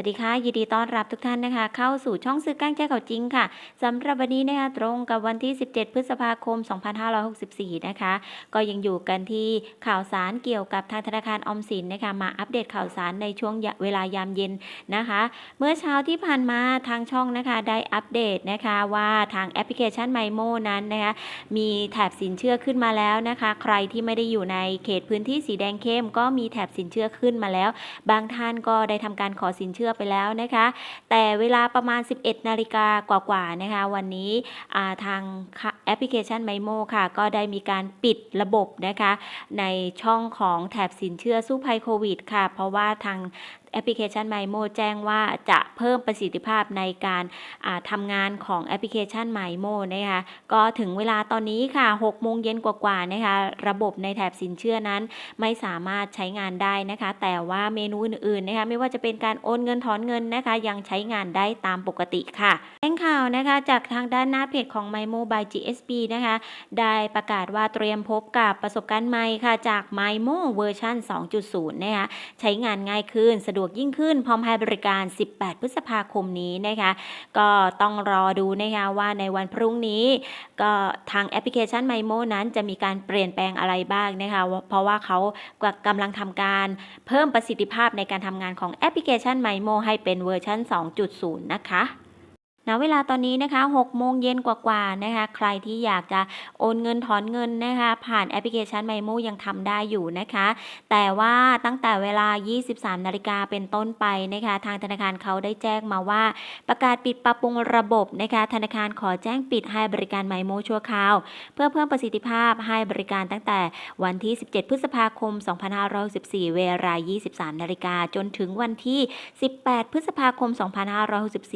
วัสดีค่ะ ยินดีต้อนรับทุกท่านนะคะ เข้าสู่ช่องซื้อก้างแจ้ข่าวจริงค่ะสำหรับวันนี้นะคะตรงกับวันที่ 17 พฤษภาคม 2564 นะคะ ก็ยังอยู่กันที่ข่าวสารเกี่ยวกับทางธนาคารออมสินนะคะ มาอัปเดตข่าวสารในช่วงเวลายามเย็นนะคะ เมื่อเช้าที่ผ่านมาทางช่องนะคะได้อัปเดตนะคะว่าทางแอปพลิเคชันไมโมนั้นนะคะมีแถบสินเชื่อขึ้นมาแล้วนะคะ ใครที่ไม่ได้อยู่ในเขตพื้นที่สีแดงเข้ม ก็มีแถบสินเชื่อขึ้นมาแล้ว บางท่านก็ได้ทำการขอสินเชื่อไปแล้วนะคะ แต่เวลาประมาณ 11 นาฬิกากว่าๆนะคะ วันนี้ทางแอปพลิเคชันไมโมค่ะ ก็ได้มีการปิดระบบนะคะ ในช่องของแถบสินเชื่อสู้ภัยโควิดค่ะ เพราะว่าทางแอปพลิเคชันไมโมแจ้งว่าจะเพิ่มประสิทธิภาพในการาทำงานของแอปพลิเคชันไมโมนะคะก็ถึงเวลาตอนนี้ค่ะ6โมงเย็นกว่าๆนะคะระบบในแถบสินเชื่อนั้นไม่สามารถใช้งานได้นะคะ แต่ว่าเมนูอื่นๆนะคะไม่ว่าจะเป็นการโอนเงินถอนเงินนะคะ ยังใช้งานได้ตามปกติค่ะแจ้งข่าวนะคะจากทางด้านหน้าเพจของ MyMo by GSP นะคะได้ประกาศว่าเตรียมพบกับประสบการณ์ใหม่ค่ะจาก MyMo เวอร์ชัน2.0นะคะใช้งานง่ายขึ้นสะดวกยิ่งขึ้น พร้อมให้บริการ 18 พฤษภาคมนี้นะคะ ก็ต้องรอดูนะคะว่าในวันพรุ่งนี้ ก็ทางแอปพลิเคชันไมโมนั้นจะมีการเปลี่ยนแปลงอะไรบ้างนะคะ เพราะว่าเขากำลังทำการเพิ่มประสิทธิภาพในการทำงานของแอปพลิเคชันไมโมให้เป็นเวอร์ชัน2.0 นะคะ ณเวลาตอนนี้นะคะ6โมงเย็นกว่าๆนะคะ ใครที่อยากจะโอนเงินถอนเงินนะคะ ผ่านแอปพลิเคชัน MyMo ยังทำได้อยู่นะคะ แต่ว่าตั้งแต่เวลา 23 นาฬิกาเป็นต้นไปนะคะ ทางธนาคารเขาได้แจ้งมาว่า ประกาศปิดปรับปรุงระบบนะคะ ธนาคารขอแจ้งปิดให้บริการ MyMo ชั่วคราว เพื่อเพิ่มประสิทธิภาพให้บริการตั้งแต่วันที่ 17 พฤษภาคม 2564 เวลา 23 นาฬิกาจนถึงวันที่ 18 พฤษภาคม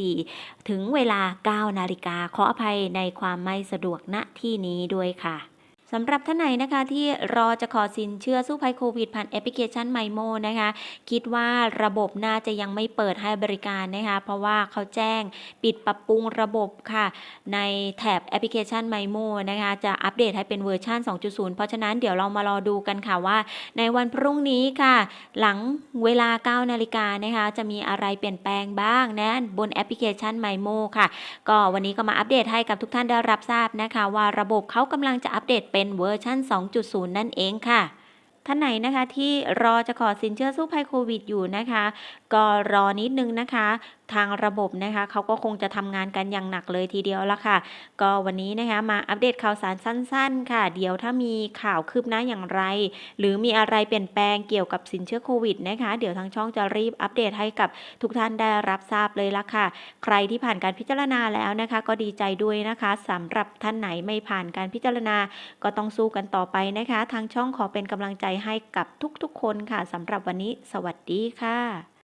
2564 ถึงเววลา 9 นาฬิกาขออภัยในความไม่สะดวกณที่นี้ด้วยค่ะ สำหรับท่านไหนนะคะที่รอจะขอสินเชื่อสู้ภัยโควิดผ่านแอปพลิเคชันไมโมนะคะ คิดว่าระบบน่าจะยังไม่เปิดให้บริการนะคะ เพราะว่าเขาแจ้งปิดปรับปรุงระบบค่ะ ในแถบแอปพลิเคชันไมโมนะคะ จะอัปเดตให้เป็นเวอร์ชัน2.0 เพราะฉะนั้นเดี๋ยวเรามารอดูกันค่ะว่า ในวันพรุ่งนี้ค่ะ หลังเวลา 9 นาฬิกานะคะ จะมีอะไรเปลี่ยนแปลงบ้างนะบนแอปพลิเคชันไมโมค่ะ ก็วันนี้ก็มาอัปเดตให้กับทุกท่านได้รับทราบนะคะ ว่าระบบเขากำลังจะอัปเดตเป็นเป็นเวอร์ชัน2.0 นั่นเองค่ะท่านไหนนะคะที่รอจะขอสินเชื่อสู้ภัยโควิดอยู่นะคะ ก็รอนิดนึงนะคะ ทางระบบนะคะเขาก็คงจะทำงานกันอย่างหนักเลยทีเดียวละค่ะ ก็วันนี้นะคะมาอัปเดตข่าวสารสั้น ๆ ค่ะ เดี๋ยวถ้ามีข่าวคืบหน้าอย่างไร หรือมีอะไรเปลี่ยนแปลงเกี่ยวกับสินเชื่อโควิดนะคะ เดี๋ยวทางช่องจะรีบอัปเดตให้กับทุกท่านได้รับทราบเลยละค่ะ ใครที่ผ่านการพิจารณาแล้วนะคะ ก็ดีใจด้วยนะคะสำหรับท่านไหนไม่ผ่านการพิจารณาก็ต้องสู้กันต่อไปนะคะ ทางช่องขอเป็นกำลังใจให้กับทุกๆคนค่ะสำหรับวันนี้ สวัสดีค่ะ